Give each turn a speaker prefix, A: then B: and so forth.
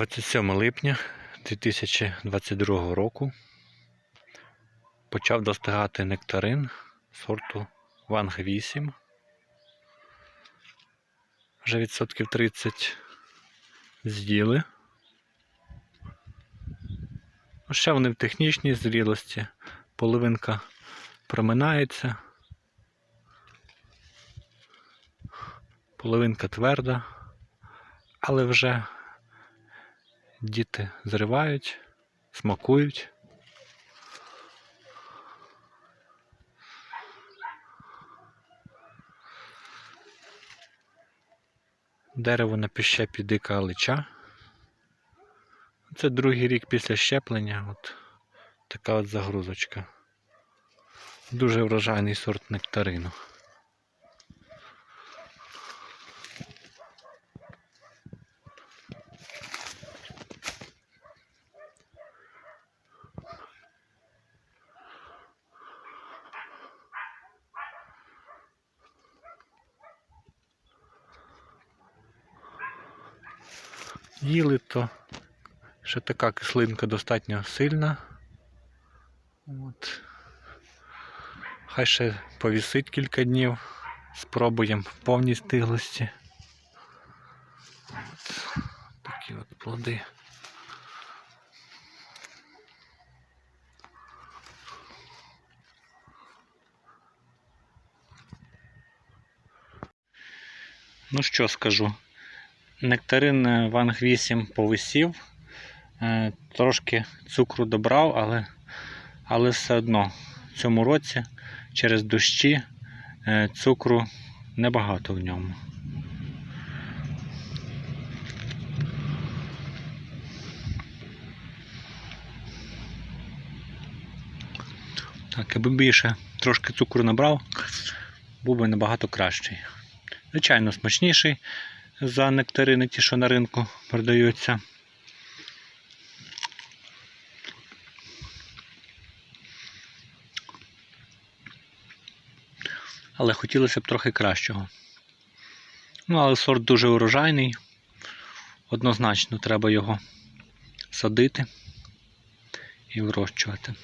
A: 27 липня 2022 року почав достигати нектарин сорту Ванг 8. Вже відсотків 30 з'їли. Ну, Ще вони в технічній зрілості. Половинка проминається. Половинка тверда, але вже діти зривають, смакують. Дерево на піщепі дика алича. Це другий рік після щеплення. От така от загрузочка. Дуже врожайний сорт нектарину. Їли то ще така кислинка достатньо сильна. От. Хай ще повісить кілька днів. Спробуємо в повній стиглості. От. Такі от плоди. Ну що скажу? Нектарин е, Ванг 8 повисів, е, трошки цукру добрав, але, але все одно в цьому році через дощі е, цукру небагато в ньому. Так, аби більше трошки цукру набрав, був би набагато кращий. Звичайно, смачніший за нектарини, ті, що на ринку продаються. Але хотілося б трохи кращого. Ну, але сорт дуже урожайний. Однозначно треба його садити і вирощувати.